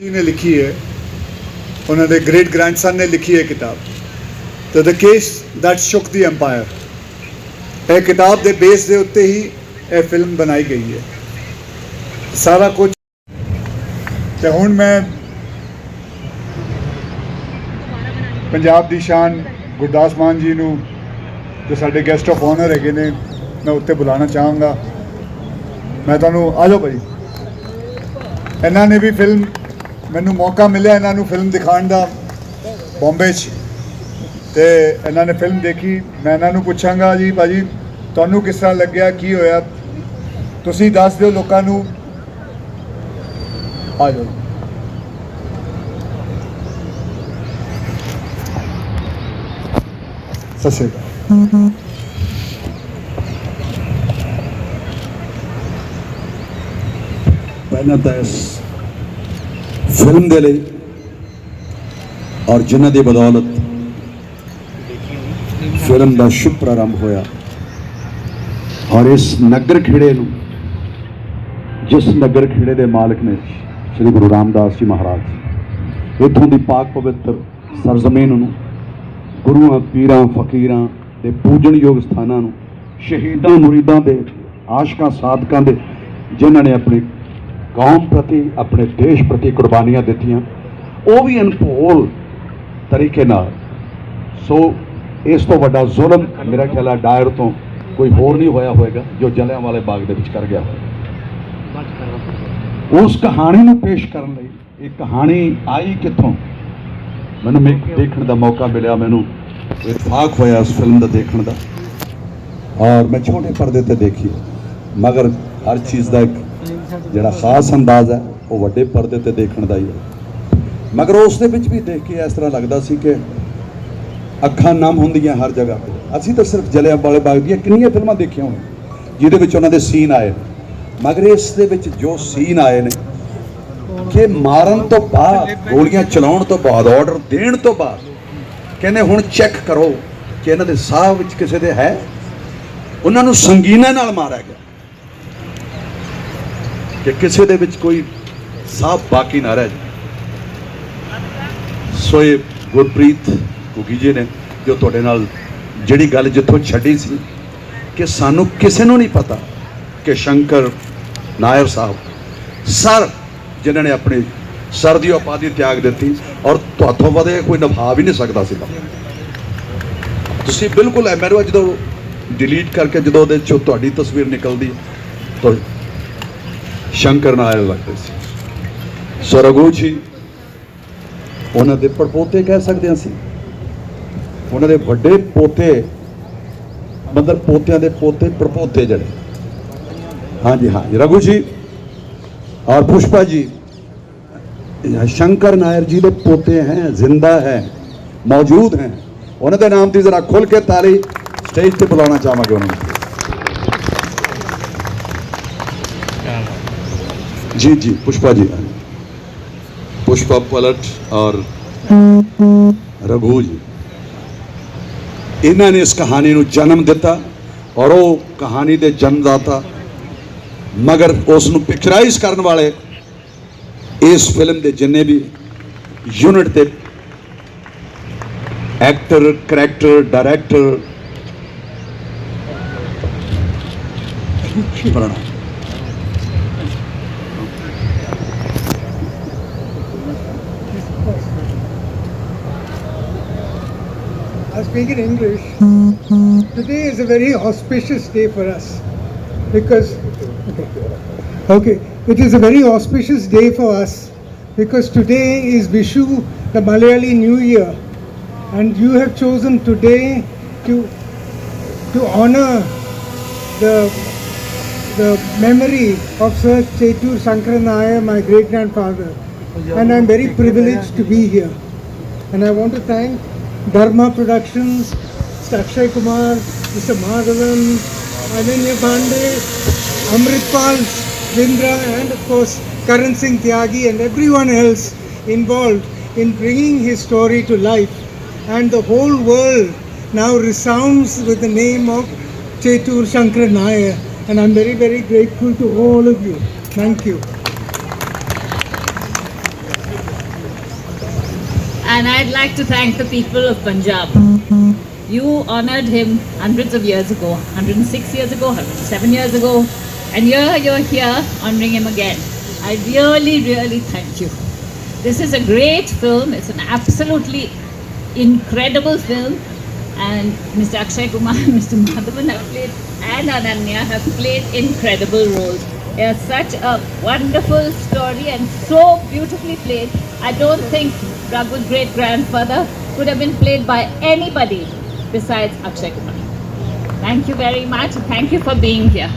ਜੀ ਨੇ ਲਿਖੀ ਹੈ, ਉਹਨਾਂ ਦੇ ਗ੍ਰੇਟ ਗ੍ਰੈਂਡਸਨ ਨੇ ਲਿਖੀ ਹੈ ਕਿਤਾਬ। ਤੇ the case that shook the empire ਇਹ ਕਿਤਾਬ ਦੇ ਬੇਸ ਦੇ ਉੱਤੇ ਹੀ ਇਹ ਫਿਲਮ ਬਣਾਈ ਗਈ ਹੈ। ਸਾਰਾ ਕੁਝ ਤੇ ਹੁਣ ਮੈਂ ਪੰਜਾਬ ਦੀ ਸ਼ਾਨ, ਗੁਰਦਾਸ ਮਾਨ ਜੀ ਨੂੰ, ਜੋ ਸਾਡੇ ਗੈਸਟ ਆਫ ਆਨਰ ਹੈਗੇ ਨੇ, ਮੈਂ ਉੱਤੇ ਬੁਲਾਉਣਾ ਚਾਹਾਂਗਾ। ਮੈਂ ਤੁਹਾਨੂੰ ਆ ਜਾਓ ਭਾਈ। ਇਹਨਾਂ ਨੇ ਵੀ ਫਿਲਮ ਮੈਨੂੰ ਮੌਕਾ ਮਿਲਿਆ ਇਹਨਾਂ ਨੂੰ ਫਿਲਮ ਦਿਖਾਉਣ ਦਾ ਬੰਬੇ 'ਚ। ਤੇ ਇਹਨਾਂ ਨੇ ਫਿਲਮ ਦੇਖੀ। ਮੈਂ ਇਹਨਾਂ ਨੂੰ ਪੁੱਛਾਂਗਾ ਜੀ, ਭਾਜੀ, ਤੁਹਾਨੂੰ ਕਿਸ ਤਰ੍ਹਾਂ ਲੱਗਿਆ, ਕੀ ਹੋਇਆ? ਤੁਸੀਂ ਦੱਸ ਦਿਓ ਲੋਕਾਂ ਨੂੰ। ਆ ਜਾਓ। ਸਤਿ ਸ਼੍ਰੀ ਅਕਾਲ। ਪਹਿਲਾਂ ਤਾਂ ਫਿਲਮ ਦੇ ਲਈ ਔਰ ਜਿਨ੍ਹਾਂ ਦੀ ਬਦੌਲਤ ਫਿਲਮ ਦਾ ਸ਼ੁਭ ਪ੍ਰਾਰੰਭ ਹੋਇਆ। ਔਰ ਇਸ ਨਗਰ ਖੇੜੇ ਨੂੰ, ਜਿਸ ਨਗਰ ਖੇੜੇ ਦੇ ਮਾਲਕ ਨੇ ਸ੍ਰੀ ਗੁਰੂ ਰਾਮਦਾਸ ਜੀ ਮਹਾਰਾਜ, ਇੱਥੋਂ ਦੀ ਪਾਕ ਪਵਿੱਤਰ ਸਰਜ਼ਮੀਨ ਨੂੰ, ਗੁਰੂਆਂ, ਪੀਰਾਂ, ਫਕੀਰਾਂ ਦੇ ਪੂਜਣਯੋਗ ਸਥਾਨਾਂ ਨੂੰ, ਸ਼ਹੀਦਾਂ, ਮੁਰੀਦਾਂ ਦੇ ਆਸ਼ਕਾਂ, ਸਾਧਕਾਂ ਦੇ, ਜਿਨ੍ਹਾਂ ਨੇ ਆਪਣੇ ਕੌਮ ਪ੍ਰਤੀ, ਆਪਣੇ ਦੇਸ਼ ਪ੍ਰਤੀ ਕੁਰਬਾਨੀਆਂ ਦਿੱਤੀਆਂ। ਉਹ ਵੀ ਅਨਪੋਲ ਤਰੀਕੇ ਨਾਲ। ਸੋ ਇਸ ਤੋਂ ਵੱਡਾ ਜ਼ੁਲਮ ਮੇਰਾ ਖਿਆਲ ਹੈ ਡਾਇਰ ਤੋਂ ਕੋਈ ਹੋਰ ਨਹੀਂ ਹੋਇਆ ਹੋਵੇਗਾ, ਜੋ ਜਲਿਆਂ ਵਾਲੇ ਬਾਗ ਦੇ ਵਿੱਚ ਕਰ ਗਿਆ ਉਸ ਕਹਾਣੀ ਨੂੰ ਪੇਸ਼ ਕਰਨ ਲਈ, ਇਹ ਕਹਾਣੀ ਆਈ ਕਿੱਥੋਂ? ਮੈਨੂੰ ਮੇ- ਦੇਖਣ ਦਾ ਮੌਕਾ ਮਿਲਿਆ, ਮੈਨੂੰ ਇਤਫਾਕ ਹੋਇਆ ਇਸ ਫਿਲਮ ਦਾ ਦੇਖਣ ਦਾ। ਔਰ ਮੈਂ ਛੋਟੇ ਪਰਦੇ ਤੇ ਦੇਖੀ। ਮਗਰ ਹਰ ਚੀਜ਼ ਦਾ ਇੱਕ ਜਿਹੜਾ ਖਾਸ ਅੰਦਾਜ਼ ਹੈ, ਉਹ ਵੱਡੇ ਪਰਦੇ ਤੇ ਦੇਖਣ ਦਾ ਹੀ ਹੈ। ਮਗਰ ਉਸ ਦੇ ਵਿੱਚ ਵੀ ਦੇਖ ਕੇ ਇਸ ਤਰ੍ਹਾਂ ਲੱਗਦਾ ਸੀ ਕਿ ਅੱਖਾਂ ਨਮ ਹੁੰਦੀਆਂ ਹਰ ਜਗ੍ਹਾ ਤੇ। ਅਸੀਂ ਤਾਂ ਸਿਰਫ ਜਲਿਆਂ ਵਾਲੇ ਬਾਗ ਦੀਆਂ ਕਿੰਨੀਆਂ ਫਿਲਮਾਂ ਦੇਖੀਆਂ ਹੋਣੀਆਂ, ਜਿਹਦੇ ਵਿੱਚ ਉਹਨਾਂ ਦੇ ਸੀਨ ਆਏ। ਨੇ ਮਗਰ ਇਸ ਦੇ ਵਿੱਚ ਜੋ ਸੀਨ ਆਏ ਨੇ, ਕਿ ਮਾਰਨ ਤੋਂ ਬਾਅਦ, ਗੋਲੀਆਂ ਚਲਾਉਣ ਤੋਂ ਬਾਅਦ ਆਰਡਰ ਦੇਣ ਤੋਂ ਬਾਅਦ, ਕਹਿੰਦੇ ਹੁਣ ਚੈੱਕ ਕਰੋ ਕਿ ਇਹਨਾਂ ਦੇ ਸਾਹ ਵਿੱਚ ਕਿਸੇ ਦੇ ਹੈ। ਉਹਨਾਂ ਨੂੰ ਸੰਗੀਨਾਂ ਨਾਲ ਮਾਰਿਆ ਗਿਆ। ਕਿ ਕਿਸੇ ਦੇ ਵਿੱਚ ਕੋਈ ਸਾਫ਼ ਬਾਕੀ ਨਾ ਰਹਿ ਜਾਏ ਸੋ ਇਹ ਗੁਰਪ੍ਰੀਤ ਕੁਗੀ ਜੀ ਨੇ ਜੋ ਤੁਹਾਡੇ ਨਾਲ ਜਿਹੜੀ ਗੱਲ ਜਿੱਥੋਂ ਛੱਡੀ ਸੀ ਕਿ ਸਾਨੂੰ ਕਿਸੇ ਨੂੰ ਨਹੀਂ ਪਤਾ ਕਿ ਸ਼ੰਕਰ ਨਾਇਰ ਸਾਹਿਬ, ਸਰ, ਜਿਨ੍ਹਾਂ ਨੇ ਆਪਣੀ ਸਰ ਦੀ ਉਪਾਧੀ ਤਿਆਗ ਦਿੱਤੀ ਔਰ ਤੁਹਾਥੋਂ ਵਧੇ ਕੋਈ ਨਿਭਾ ਵੀ ਨਹੀਂ ਸਕਦਾ ਸੀ ਤੁਸੀਂ ਬਿਲਕੁਲ ਐ ਮੈਨੂੰ ਜਦੋਂ ਡਿਲੀਟ ਕਰਕੇ ਜਦੋਂ ਉਹਦੇ ਚੋਂ ਤੁਹਾਡੀ ਤਸਵੀਰ ਨਿਕਲਦੀ ਤਾਂ ਸ਼ੰਕਰ ਨਾਰਾਇਣ ਲੱਗਦੇ ਸੀ। ਸਵਰਗੋ ਜੀ ਉਹਨਾਂ ਦੇ ਪੜਪੋਤੇ ਕਹਿ ਸਕਦੇ ਅਸੀਂ। ਉਹਨਾਂ ਦੇ ਵੱਡੇ ਪੋਤੇ, ਮਤਲਬ ਪੋਤਿਆਂ ਦੇ ਪੋਤੇ, ਪੜਪੋਤੇ ਜਿਹੜੇ। ਹਾਂਜੀ ਹਾਂ ਰਘੂ ਜੀ ਔਰ ਪੁਸ਼ਪਾ ਜੀ ਸ਼ੰਕਰ ਨਾਇਰ ਜੀ ਦੇ ਪੋਤੇ ਹੈ, ਜ਼ਿੰਦਾ ਹੈ, ਮੌਜੂਦ ਹੈ। ਉਹਨਾਂ ਦੇ ਨਾਮ ਦੀ ਜ਼ਰਾ ਖੁੱਲ ਕੇ ਤਾਲੀ ਸਟੇਜ ਤੇ ਬੁਲਾਉਣਾ ਚਾਹਾਂਗੇ ਉਹਨਾਂ ਨੂੰ। जी जी पुष्पा जी पुष्पा पलट और रघु जी ਇਹਨਾਂ ਨੇ ਇਸ ਕਹਾਣੀ ਨੂੰ ਜਨਮ ਦਿੱਤਾ ਔਰ ਉਹ ਕਹਾਣੀ ਦੇ ਜਨਮਦਾਤਾ ਮਗਰ ਉਸ ਨੂੰ ਪਿਕਚਰਾਈਜ਼ ਕਰਨ ਵਾਲੇ ਇਸ ਫਿਲਮ ਦੇ ਜਿੰਨੇ ਵੀ ਯੂਨਿਟ ਤੇ actor character director ਪ੍ਰਣਾ I speak in English. Today is a very auspicious day for us because okay, it is a very auspicious day for us because today is Vishu, the Malayali New Year, and you have chosen today to to honor the the memory of Sir Chetur Sankaranaya, my great grandfather, and I'm very privileged to be here. And I want to thank Dharma Productions, Mr. Kumar, Mr. Madhavan, Ananya Pandey, Amritpal, Vindra, and of course Karan Singh Tyagi and everyone else involved in bringing his story to life. And the whole world now resounds with the name of Chetur Shankar Nair. And I'm very, very grateful to all of you. Thank you. And I'd like to thank the people of Punjab. You honored him hundreds of years ago, 106 years ago, 107 years ago, and here you're here honoring him again. I really, really thank you. This is a great film. It's an absolutely incredible film. And Mr. Akshay Kumar Mr. Madhavan have played, and Ananya have played incredible roles. It's such a wonderful story and so beautifully played. I don't think Raghu's great grandfather could have been played by anybody besides Akshay Kumar. Thank you very much. Thank you for being here.